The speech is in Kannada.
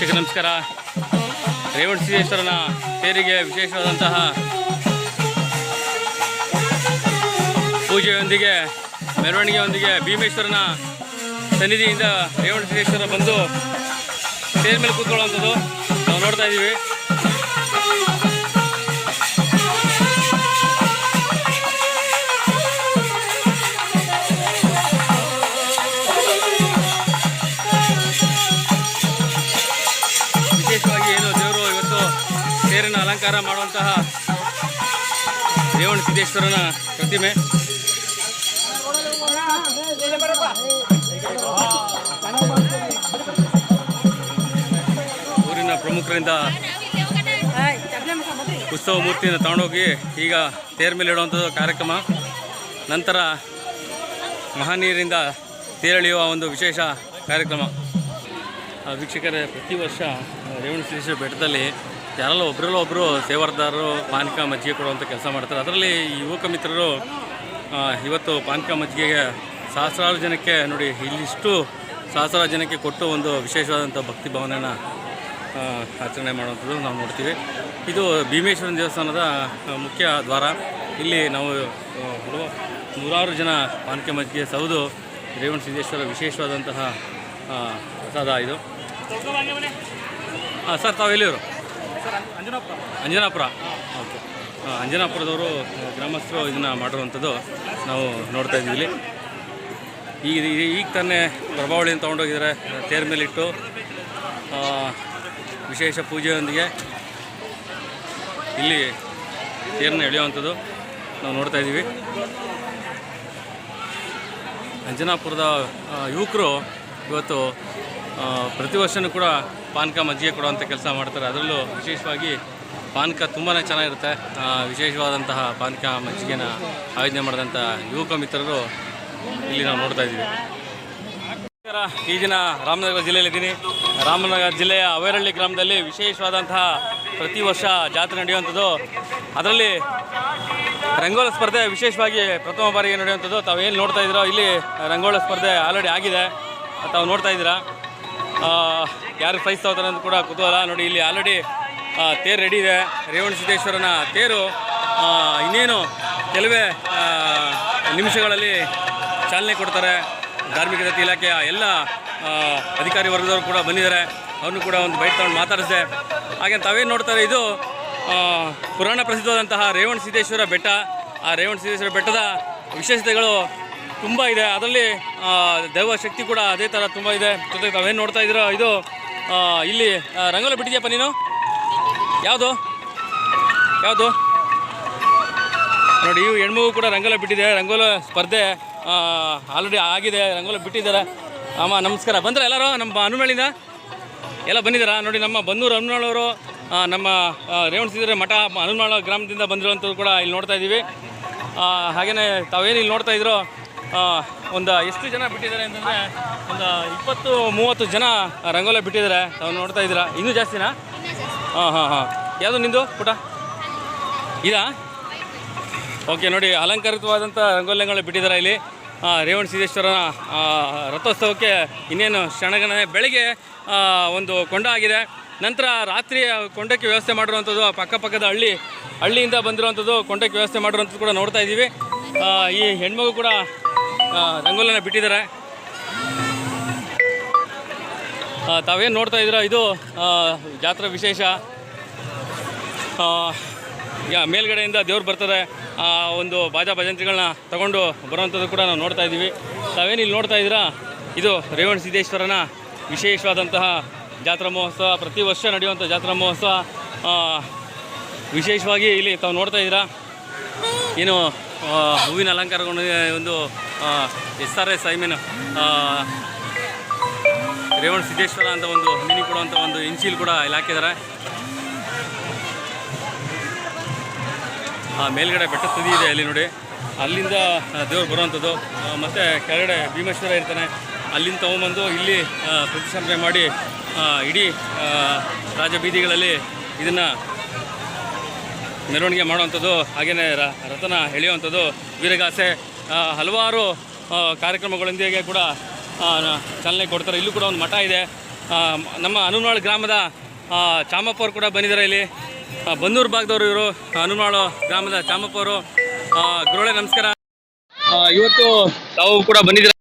ವೀಕ್ಷಕ ನಮಸ್ಕಾರ. ರೇವಣಸಿದ್ದೇಶ್ವರನ ತೇರಿಗೆ ವಿಶೇಷವಾದಂತಹ ಪೂಜೆಯೊಂದಿಗೆ, ಮೆರವಣಿಗೆಯೊಂದಿಗೆ ಭೀಮೇಶ್ವರನ ಸನ್ನಿಧಿಯಿಂದ ರೇವಣಸಿದ್ದೇಶ್ವರ ಬಂದು ತೇರ್ ಮೇಲೆ ಕೂತ್ಕೊಳ್ಳುವಂಥದ್ದು ನಾವು ನೋಡ್ತಾ ಇದ್ದೀವಿ. ಅಲಂಕಾರ ಮಾಡುವಂತಹ ರೇವಣ ಸಿದ್ದೇಶ್ವರನ ಪ್ರತಿಮೆ. ಊರಿನ ಪ್ರಮುಖರಿಂದ ಉತ್ಸವ ಮೂರ್ತಿಯನ್ನು ತಗೊಂಡೋಗಿ ಈಗ ತೇರ್ ಮೇಲೆ ಇಡುವಂಥದ್ದು ಕಾರ್ಯಕ್ರಮ. ನಂತರ ಮಹಾನೀರಿಂದ ತೇರಳಿಯುವ ಒಂದು ವಿಶೇಷ ಕಾರ್ಯಕ್ರಮ. ವೀಕ್ಷಕರೇ, ಪ್ರತಿ ವರ್ಷ ರೇವಣ ಸಿದ್ದೇಶ್ವರ ಬೆಟ್ಟದಲ್ಲಿ ಯಾರಲ್ಲ ಒಬ್ಬರಲ್ಲ ಒಬ್ಬರು ಸೇವಾರ್ದಾರರು ಪಾನಕ ಮಜ್ಜಿಗೆ ಕೊಡುವಂಥ ಕೆಲಸ ಮಾಡ್ತಾರೆ. ಅದರಲ್ಲಿ ಯುವಕ ಮಿತ್ರರು ಇವತ್ತು ಪಾನಕ ಮಜ್ಜಿಗೆಗೆ ಸಹಸ್ರಾರು ಜನಕ್ಕೆ ನೋಡಿ ಇಲ್ಲಿಷ್ಟು ಸಹಸ್ರಾರು ಜನಕ್ಕೆ ಕೊಟ್ಟು ಒಂದು ವಿಶೇಷವಾದಂಥ ಭಕ್ತಿ ಭಾವನೆಯನ್ನು ಆಚರಣೆ ಮಾಡುವಂಥದ್ದು ನಾವು ನೋಡ್ತೀವಿ. ಇದು ಭೀಮೇಶ್ವರನ ದೇವಸ್ಥಾನದ ಮುಖ್ಯ ದ್ವಾರ. ಇಲ್ಲಿ ನಾವು ನೂರಾರು ಜನ ಪಾನಕ ಮಜ್ಜಿಗೆ ಸೌದು ರೇವಣ ಸಿದ್ದೇಶ್ವರ ವಿಶೇಷವಾದಂತಹ ಪ್ರಸಾದ ಇದು. ಸರ್ ತಾವು ಎಲ್ಲಿವರು ಅಂಜನಾಪುರ. ಓಕೆ ಅಂಜನಾಪುರದವರು ಗ್ರಾಮಸ್ಥರು ಇದನ್ನು ಮಾಡಿರುವಂಥದ್ದು ನಾವು ನೋಡ್ತಾ ಇದ್ದೀವಿ. ಈಗ ಈಗ- ತಾನೇ ಪ್ರಭಾವಳಿಯನ್ನು ತೊಗೊಂಡೋಗಿದ್ದಾರೆ ತೇರ್ ಮೇಲಿಟ್ಟು ವಿಶೇಷ ಪೂಜೆಯೊಂದಿಗೆ ಇಲ್ಲಿ ತೇರನ್ನ ಎಳೆಯುವಂಥದ್ದು ನಾವು ನೋಡ್ತಾ ಇದ್ದೀವಿ. ಅಂಜನಾಪುರದ ಯುವಕರು ಇವತ್ತು ಪ್ರತಿ ವರ್ಷವೂ ಕೂಡ ಪಾನಕ ಮಜ್ಜಿಗೆ ಕೊಡುವಂಥ ಕೆಲಸ ಮಾಡ್ತಾರೆ. ಅದರಲ್ಲೂ ವಿಶೇಷವಾಗಿ ಪಾನಕ ತುಂಬಾ ಚೆನ್ನಾಗಿರುತ್ತೆ. ವಿಶೇಷವಾದಂತಹ ಪಾನಕ ಮಜ್ಜಿಗೆನ ಆಯೋಜನೆ ಮಾಡಿದಂಥ ಯುವಕ ಮಿತ್ರರು ಇಲ್ಲಿ ನಾವು ನೋಡ್ತಾ ಇದ್ದೀವಿ. ಈ ದಿನ ರಾಮನಗರ ಜಿಲ್ಲೆಯಲ್ಲಿದ್ದೀನಿ. ರಾಮನಗರ ಜಿಲ್ಲೆಯ ಅವೇರಳ್ಳಿ ಗ್ರಾಮದಲ್ಲಿ ವಿಶೇಷವಾದಂತಹ ಪ್ರತಿ ವರ್ಷ ಜಾತ್ರೆ ನಡೆಯುವಂಥದ್ದು. ಅದರಲ್ಲಿ ರಂಗೋಲ ಸ್ಪರ್ಧೆ ವಿಶೇಷವಾಗಿ ಪ್ರಥಮ ಬಾರಿಗೆ ನಡೆಯುವಂಥದ್ದು. ತಾವೇನು ನೋಡ್ತಾ ಇದ್ದೀರೋ ಇಲ್ಲಿ ರಂಗೋಲ ಸ್ಪರ್ಧೆ ಆಲ್ರೆಡಿ ಆಗಿದೆ. ತಾವು ನೋಡ್ತಾ ಇದ್ದೀರಾ? ಯಾರು ಪ್ರೈಸ್ ತಗೋತಾರೆ ಅಂತ ಕೂಡ ಕುತೂಹಲ. ನೋಡಿ, ಇಲ್ಲಿ ಆಲ್ರೆಡಿ ತೇರು ರೆಡಿ ಇದೆ. ರೇವಣ ಸಿದ್ದೇಶ್ವರನ ತೇರು. ಇನ್ನೇನು ಕೆಲವೇ ನಿಮಿಷಗಳಲ್ಲಿ ಚಾಲನೆ ಕೊಡ್ತಾರೆ. ಧಾರ್ಮಿಕ ದತ್ತಿ ಇಲಾಖೆಯ ಎಲ್ಲ ಅಧಿಕಾರಿ ವರ್ಗದವರು ಕೂಡ ಬಂದಿದ್ದಾರೆ. ಅವ್ರನ್ನೂ ಕೂಡ ಒಂದು ಬೈಟ್ ತಗೊಂಡು ಮಾತಾಡಿಸಿದೆ. ಹಾಗೆ ತಾವೇನು ನೋಡ್ತಾರೆ ಇದು ಪುರಾಣ ಪ್ರಸಿದ್ಧವಾದಂತಹ ರೇವಣ ಸಿದ್ದೇಶ್ವರ ಬೆಟ್ಟ. ಆ ರೇವಣ ಸಿದ್ದೇಶ್ವರ ಬೆಟ್ಟದ ವಿಶೇಷತೆಗಳು ತುಂಬ ಇದೆ. ಅದರಲ್ಲಿ ದೈವ ಶಕ್ತಿ ಕೂಡ ಅದೇ ಥರ ತುಂಬ ಇದೆ. ಜೊತೆಗೆ ತಾವೇನು ನೋಡ್ತಾ ಇದ್ದೀರೋ, ಇದು ಇಲ್ಲಿ ರಂಗೋಲಿ ಬಿಟ್ಟಿದ್ಯಪ್ಪ ನೀನು? ಯಾವುದು? ಯಾವುದು? ನೋಡಿ ಇವು ಹೆಣ್ಮಗು ಕೂಡ ರಂಗೋಲಿ ಬಿಟ್ಟಿದೆ. ರಂಗೋಲಿ ಸ್ಪರ್ಧೆ ಆಲ್ರೆಡಿ ಆಗಿದೆ. ರಂಗೋಲಿ ಬಿಟ್ಟಿದ್ದಾರೆ. ಅಮ್ಮ, ನಮಸ್ಕಾರ. ಬಂದ್ರೆ ಎಲ್ಲರೂ? ನಮ್ಮ ಹನುಮಳಿಂದ ಎಲ್ಲ ಬಂದಿದ್ದಾರಾ? ನೋಡಿ, ನಮ್ಮ ಬನ್ನೂರು ಹನುಮಾಳವರು ನಮ್ಮ ರೇವಣ ಸಿದ್ದರೆ ಮಠ ಹನುಮಾಳ ಗ್ರಾಮದಿಂದ ಬಂದಿರುವಂಥದ್ದು ಕೂಡ ಇಲ್ಲಿ ನೋಡ್ತಾ ಇದ್ದೀವಿ. ಹಾಗೆಯೇ ತಾವೇನು ಇಲ್ಲಿ ನೋಡ್ತಾ ಇದ್ರೋ ಒಂದು ಎಷ್ಟು ಜನ ಬಿಟ್ಟಿದ್ದಾರೆ ಅಂತಂದರೆ ಒಂದು ಇಪ್ಪತ್ತು, ಮೂವತ್ತು ಜನ ರಂಗೋಲಿ ಬಿಟ್ಟಿದ್ದಾರೆ. ತಾವು ನೋಡ್ತಾ ಇದ್ದೀರಾ? ಇನ್ನೂ ಜಾಸ್ತಿನಾ? ಹಾಂ ಹಾಂ ಹಾಂ. ಯಾವುದು ನಿಂದು ಪುಟ? ಇದಾ? ಓಕೆ, ನೋಡಿ ಅಲಂಕಾರಿತವಾದಂಥ ರಂಗೋಲಿಗಳು ಬಿಟ್ಟಿದ್ದಾರೆ ಇಲ್ಲಿ. ರೇವಣ ಸಿದ್ದೇಶ್ವರನ ರಥೋತ್ಸವಕ್ಕೆ ಇನ್ನೇನು ಕ್ಷಣಗಣನೆ ಬೆಳಗ್ಗೆ ಒಂದು ಕೊಂಡ ಆಗಿದೆ. ನಂತರ ರಾತ್ರಿ ಕೊಂಡಕ್ಕೆ ವ್ಯವಸ್ಥೆ ಮಾಡಿರುವಂಥದ್ದು ಪಕ್ಕಪಕ್ಕದ ಹಳ್ಳಿ, ಹಳ್ಳಿಯಿಂದ ಬಂದಿರುವಂಥದ್ದು ಕೊಂಡಕ್ಕೆ ವ್ಯವಸ್ಥೆ ಮಾಡಿರುವಂಥದ್ದು ಕೂಡ ನೋಡ್ತಾ ಇದ್ದೀವಿ. ಈ ಹೆಣ್ಮಗು ಕೂಡ ರಂಗೋಲಿನ ಬಿಟ್ಟಿದ್ದಾರೆ. ತಾವೇನು ನೋಡ್ತಾ ಇದ್ದೀರಾ? ಇದು ಜಾತ್ರಾ ವಿಶೇಷ. ಮೇಲ್ಗಡೆಯಿಂದ ದೇವ್ರು ಬರ್ತಾರೆ ಆ, ಒಂದು ಬಾಜಾ ಭಜಂತ್ರಿಗಳನ್ನ ತಗೊಂಡು ಬರುವಂಥದ್ದು ಕೂಡ ನಾವು ನೋಡ್ತಾ ಇದ್ದೀವಿ. ತಾವೇನು ಇಲ್ಲಿ ನೋಡ್ತಾ ಇದ್ದೀರಾ? ಇದು ರೇವಣ ಸಿದ್ದೇಶ್ವರನ ವಿಶೇಷವಾದಂತಹ ಜಾತ್ರಾ ಮಹೋತ್ಸವ. ಪ್ರತಿ ವರ್ಷ ನಡೆಯುವಂಥ ಜಾತ್ರಾ ಮಹೋತ್ಸವ. ವಿಶೇಷವಾಗಿ ಇಲ್ಲಿ ತಾವು ನೋಡ್ತಾ ಇದ್ದೀರಾ? ಏನು ಹೂವಿನ ಅಲಂಕಾರಗೊಂಡು ಒಂದು S R S I mean Revanasiddeshwara ಅಂತ ಒಂದು ಮೀನಿ ಕೊಡುವಂಥ ಒಂದು ಇನ್ಸಿಲ್ ಕೂಡ ಇಲ್ಲಿ ಹಾಕಿದ್ದಾರೆ. ಮೇಲ್ಗಡೆ ಬೆಟ್ಟ ತುದಿ ಇದೆ ಅಲ್ಲಿ ನೋಡಿ. ಅಲ್ಲಿಂದ ದೇವರು ಬರುವಂಥದ್ದು. ಮತ್ತು ಕೆಳಗಡೆ ಭೀಮೇಶ್ವರ ಇರ್ತಾನೆ. ಅಲ್ಲಿಂದ ತೊಗೊಂಬಂದು ಇಲ್ಲಿ ಪ್ರತಿಷ್ಠಾಪನೆ ಮಾಡಿ ಇಡೀ ರಾಜಬೀದಿಗಳಲ್ಲಿ ರಾಜ ಬೀದಿಗಳಲ್ಲಿ ಇದನ್ನು ಮೆರವಣಿಗೆ ಮಾಡುವಂಥದ್ದು ಹಾಗೆಯೇ ರಥನ ಎಳೆಯುವಂಥದ್ದು, ವೀರಗಾಸೆ ಹಲವಾರು ಕಾರ್ಯಕ್ರಮಗಳೊಂದಿಗೆ ಕೂಡ ಚಾಲನೆ ಕೊಡ್ತಾರೆ. ಇಲ್ಲೂ ಕೂಡ ಒಂದು ಮಠ ಇದೆ. ನಮ್ಮ ಹನುಮನಾಳು ಗ್ರಾಮದ ಚಾಮಪ್ಪವರು ಕೂಡ ಬಂದಿದ್ದಾರೆ ಇಲ್ಲಿ. ಬಂದೂರು ಭಾಗದವರು ಇವರು ಹನುಮಾಳು ಗ್ರಾಮದ ಚಾಮಪ್ಪ ಗುರುಳೆ ನಮಸ್ಕಾರ. ಇವತ್ತು ತಾವು ಕೂಡ ಬಂದಿದ್ದೀರಾ?